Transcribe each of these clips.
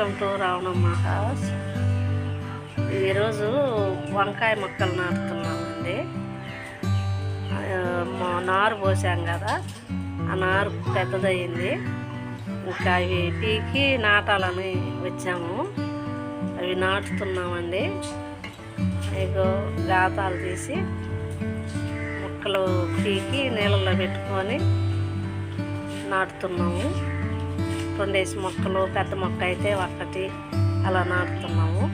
Welcome to Ravanamma house ఈరోజు వంకాయ మొక్కలు నాటుతున్నామండి. మా నారు పోసాం కదా ఆ నారు పెద్దదయ్యింది. ఇంకా అవి పీకి నాటాలని వచ్చాము. అవి నాటుతున్నామండి. మీకు గాతాలు తీసి మొక్కలు పీకి నీళ్ళలో పెట్టుకొని నాటుతున్నాము. రెండేసి మొక్కలు పెద్ద మొక్క అయితే ఒక్కటి అలా నాటుతున్నాము.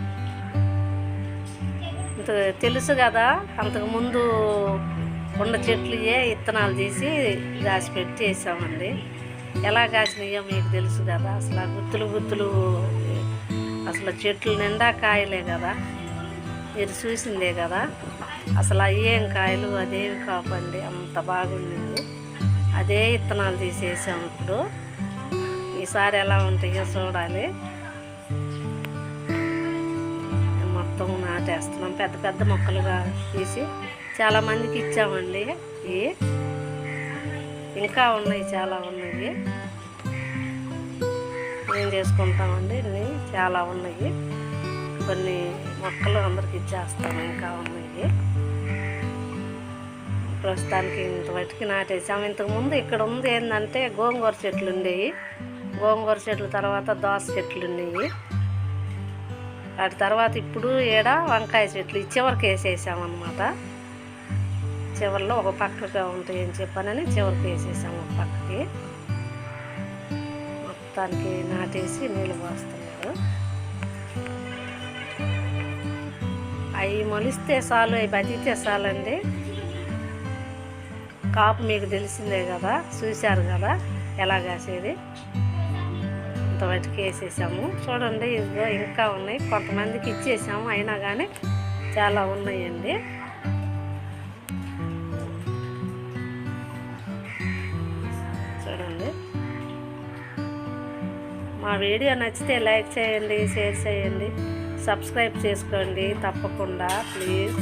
ఇంత తెలుసు కదా అంతకుముందు ఉన్న చెట్లు ఏ ఇత్తనాలు తీసి కాసి పెట్టి వేసామండి. ఎలా కాసినాయో మీకు తెలుసు కదా అసలు ఆ గుత్తులు గుత్తులు అసలు చెట్లు నిండా కాయలే కదా. మీరు చూసిందే కదా అసలు అయ్యేం కాయలు అదేవి కాపండి అంత బాగుండింది. అదే ఇత్తనాలు తీసేసాము ఇప్పుడు. ఈసారి ఎలా ఉంటాయో చూడాలి. మొత్తం నాటేస్తున్నాం. పెద్ద పెద్ద మొక్కలుగా తీసి చాలా మందికి ఇచ్చామండి. ఇవి ఇంకా ఉన్నాయి చాలా ఉన్నాయి. ఏం చేసుకుంటామండి? ఇన్ని చాలా ఉన్నాయి. కొన్ని మొక్కలు అందరికి ఇచ్చేస్తాము ఇంకా ఉన్నాయి. ప్రస్తుతానికి ఇంత బట్టికి నాటేసాము ఇంతకుముందు ఇక్కడ ఉంది ఏంటంటే గోంగూర చెట్లు ఉండేవి. గోంగూర చెట్ల తర్వాత దోస చెట్లు ఉన్నాయి. వాటి తర్వాత ఇప్పుడు ఏడ వంకాయ చెట్లు చివరికి వేసేసామన్నమాట చివరిలో ఒక పక్కగా ఉంటాయి అని చెప్పానని చివరికి వేసేసాము ఒక పక్కకి. మొత్తానికి నాటేసి నీళ్ళు పోస్తున్నారు. అవి మొలిస్తే చాలు అవి బతికితే చాలండి. కాపు మీకు తెలిసిందే కదా చూశారు కదా ఎలా కాసేది? ఇంతవరకు వేసేసాము. చూడండి ఇదిగో ఇంకా ఉన్నాయి. కొంతమందికి ఇచ్చేసాము అయినా కానీ చాలా ఉన్నాయండి. చూడండి. మా వీడియో నచ్చితే లైక్ చేయండి షేర్ చేయండి సబ్స్క్రైబ్ చేసుకోండి తప్పకుండా ప్లీజ్.